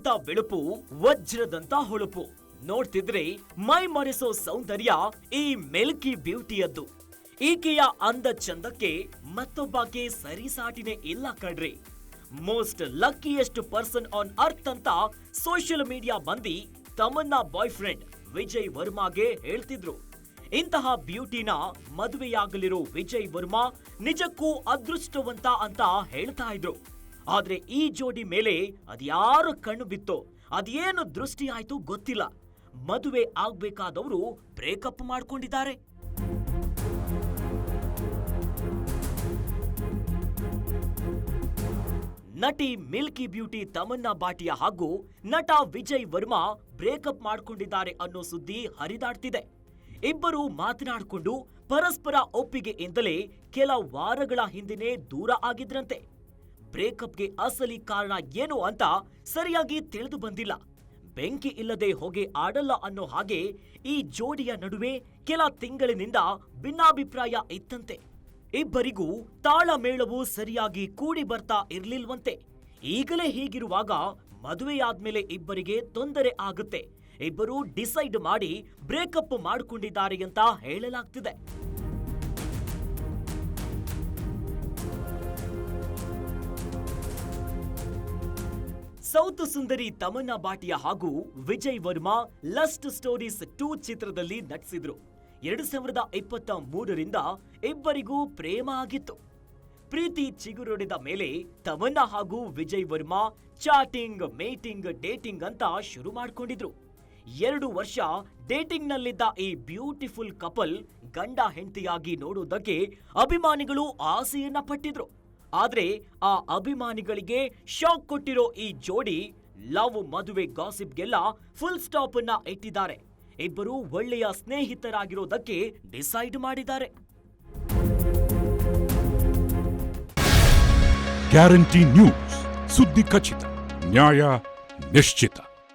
ಮುತ್ತಿನಂತ ಬೆಳುಪು ವಜ್ರದಂತ ಹೊಳಪು. ನೋಡ್ತಿದ್ರೆ, ಮೈ ಮರೆಸೋ ಸೌಂದರ್ಯ ಈ ಮೆಲ್ಕಿ ಬ್ಯೂಟಿಯದ್ದು. ಈಕೆಯ ಅಂದ ಚಂದಕ್ಕೆ ಮತ್ತೊಬ್ಬಾಕೆ ಸರಿಸಾಟಿನೇ ಇಲ್ಲ ಕಣ್ರಿ. Most luckiest person on earth ಅಂತ ಸೋಷಿಯಲ್ ಮೀಡಿಯಾ ಮಂದಿ ತಮನ್ನ ಬಾಯ್ ಫ್ರೆಂಡ್ ವಿಜಯ್ ವರ್ಮಾಗೆ ಹೇಳ್ತಿದ್ರು. ಇಂತಹ ಬ್ಯೂಟಿನ ಮದುವೆಯಾಗಲಿರೋ ವಿಜಯ್ ವರ್ಮಾ ನಿಜಕ್ಕೂ ಅದೃಷ್ಟವಂತ ಅಂತ ಹೇಳ್ತಾ ಇದ್ರು. ಆದ್ರೆ ಈ ಜೋಡಿ ಮೇಲೆ ಅದ್ಯಾರು ಕಣ್ಣು ಬಿತ್ತೋ, ಅದೇನು ದೃಷ್ಟಿ ಆಯ್ತು ಗೊತ್ತಿಲ್ಲ. ಮದುವೆ ಆಗ್ಬೇಕಾದವರು ಬ್ರೇಕಪ್ ಮಾಡ್ಕೊಂಡಿದ್ದಾರೆ. ನಟಿ ಮಿಲ್ಕಿ ಬ್ಯೂಟಿ ತಮನ್ನಾ ಬಾಟಿಯಾ ಹಾಗೂ ನಟ ವಿಜಯ್ ವರ್ಮಾ ಬ್ರೇಕಪ್ ಮಾಡ್ಕೊಂಡಿದ್ದಾರೆ ಅನ್ನೋ ಸುದ್ದಿ ಹರಿದಾಡ್ತಿದೆ. ಇಬ್ಬರು ಮಾತನಾಡಿಕೊಂಡು ಪರಸ್ಪರ ಒಪ್ಪಿಗೆಯಿಂದಲೇ ಕೆಲ ವಾರಗಳ ಹಿಂದೆನೇ ದೂರ ಆಗಿದ್ರಂತೆ. ಬ್ರೇಕಪ್ಗೆ ಅಸಲಿ ಕಾರಣ ಏನು ಅಂತ ಸರಿಯಾಗಿ ತಿಳಿದು ಬಂದಿಲ್ಲ. ಬೆಂಕಿ ಇಲ್ಲದೆ ಹೊಗೆ ಆಡಲ್ಲ ಅನ್ನೋ ಹಾಗೆ ಈ ಜೋಡಿಯ ನಡುವೆ ಕೆಲ ತಿಂಗಳಿನಿಂದ ಭಿನ್ನಾಭಿಪ್ರಾಯ ಇತ್ತಂತೆ. ಇಬ್ಬರಿಗೂ ತಾಳಮೇಳವು ಸರಿಯಾಗಿ ಕೂಡಿ ಬರ್ತಾ ಇರ್ಲಿಲ್ವಂತೆ. ಈಗಲೇ ಹೀಗಿರುವಾಗ ಮದುವೆಯಾದ್ಮೇಲೆ ಇಬ್ಬರಿಗೆ ತೊಂದರೆ ಆಗುತ್ತೆ. ಇಬ್ಬರು ಡಿಸೈಡ್ ಮಾಡಿ ಬ್ರೇಕಪ್ ಮಾಡ್ಕೊಂಡಿದ್ದಾರೆ ಅಂತ ಹೇಳಲಾಗ್ತಿದೆ. ಸೌತ್ ಸುಂದರಿ ತಮನ್ನಾ ಬಾಟಿಯಾ ಹಾಗೂ Vijay Varma lust stories two ಚಿತ್ರದಲ್ಲಿ ನಟಿಸಿದ್ರು. ಎರಡು ಸಾವಿರದ ಇಪ್ಪತ್ತ ಮೂರರಿಂದ ಇಬ್ಬರಿಗೂ ಪ್ರೇಮ ಆಗಿತ್ತು. ಪ್ರೀತಿ ಚಿಗುರೊಡೆದ ಮೇಲೆ ತಮನ್ನಾ ಹಾಗೂ Vijay Varma chatting, meeting, dating ಅಂತ ಶುರು ಮಾಡಿಕೊಂಡಿದ್ರು. ಎರಡು ವರ್ಷ ಡೇಟಿಂಗ್ನಲ್ಲಿದ್ದ ಈ ಬ್ಯೂಟಿಫುಲ್ ಕಪಲ್ ಗಂಡ ಹೆಂಡತಿಯಾಗಿ ನೋಡುವುದಕ್ಕೆ ಅಭಿಮಾನಿಗಳು ಆಸೆಯನ್ನ ಪಟ್ಟಿದ್ರು. ಆದ್ರೆ ಆ ಅಭಿಮಾನಿಗಳಿಗೆ ಶಾಕ್ ಕೊಟ್ಟಿರೋ ಈ ಜೋಡಿ ಲವ್ ಮದುವೆ ಗಾಸಿಪ್ಗೆಲ್ಲ ಫುಲ್ ಸ್ಟಾಪ್ ಅನ್ನ ಇಟ್ಟಿದ್ದಾರೆ. ಇಬ್ಬರು ಒಳ್ಳೆಯ ಸ್ನೇಹಿತರಾಗಿರೋದಕ್ಕೆ ಡಿಸೈಡ್ ಮಾಡಿದ್ದಾರೆ. ಗ್ಯಾರಂಟಿ ನ್ಯೂಸ್ ಸುದ್ದಿ ಖಚಿತ ನ್ಯಾಯ ನಿಶ್ಚಿತ